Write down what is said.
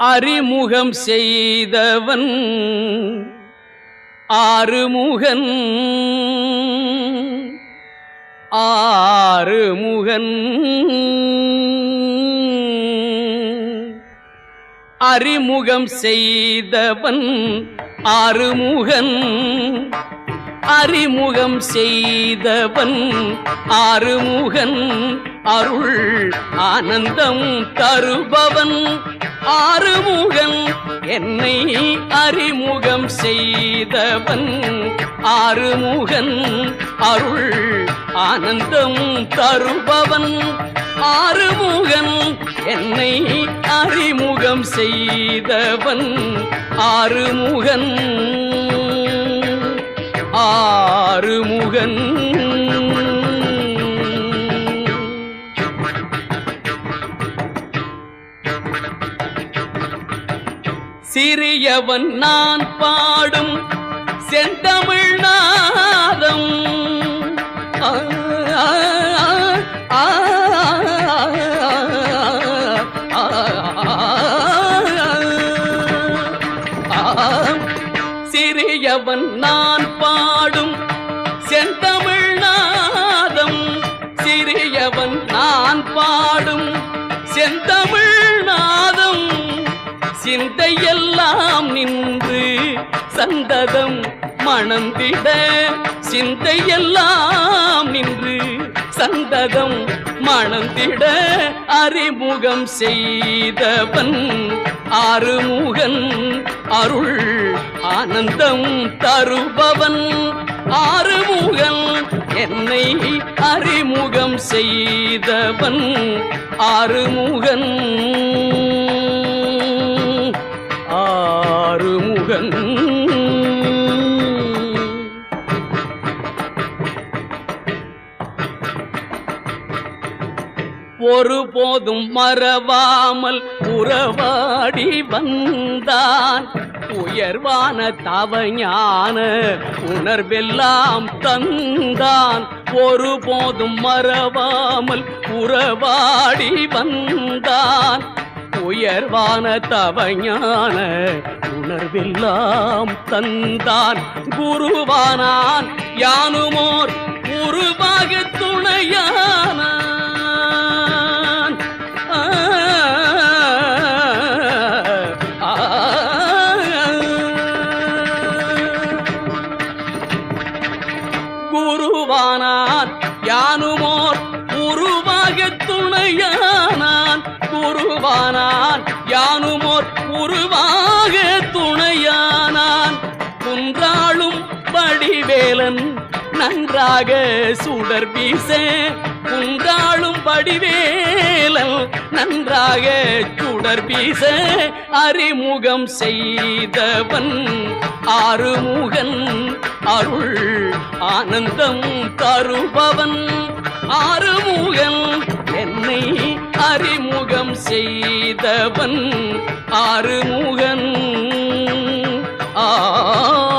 அறிமுகம் செய்தவன் ஆறுமுகன். ஆறுமுகன். அறிமுகம் செய்தவன் ஆறுமுகன். அறிமுகம் செய்தவன் ஆறுமுகன். அருள் ஆனந்தம் தருபவன் ஆறுமுகன் என்னை அறிமுகம் செய்தவன். ஆறுமுகன் அருள் ஆனந்தம் தருபவன். ஆறுமுகன் என்னை அறிமுகம் செய்தவன். ஆறுமுகன் ஆறுமுகன் சிறியவன் நான் பாடும் செந்தமிழ் நாதம் சிறியவன் நான் பாடும் செந்தமிழ் நாதம் சிறியவன் நான் பாடும் செந்தமிழ் சிந்தையெல்லாம் நின்று சந்ததம் மணந்திட சிந்தையெல்லாம் நின்று சந்ததம் மணந்திட அறிமுகம் செய்தவன் ஆறுமுகன் அருள் ஆனந்தம் தருபவன். ஆறுமுகன் என்னை அறிமுகம் செய்தவன். ஆறுமுகன் ஒருபோதும் மறவாமல் உறவாடி வந்தான். உயர்வான தவஞான உணர்வெல்லாம் தந்தான். ஒருபோதும் மறவாமல் உறவாடி வந்தான். உயர்வான தவஞான உணர்வெல்லாம் தந்தான். குருவானான் யானு குருவானார் யானுமோர் உருவாக துணையானான். குருவானான் யானுமோர் உருவாக துணையானான். குன்றாளும் படிவேலன் நன்றாக சுடர் வீச குன்றாளும் படிவேலல் நன்றாக சுடர் வீச அறிமுகம் செய்தவன் ஆறுமுகன் அருள் ஆனந்தம் தருபவன். ஆறுமுகன் என்னை அறிமுகம் செய்தவன் ஆறுமுகன். ஆ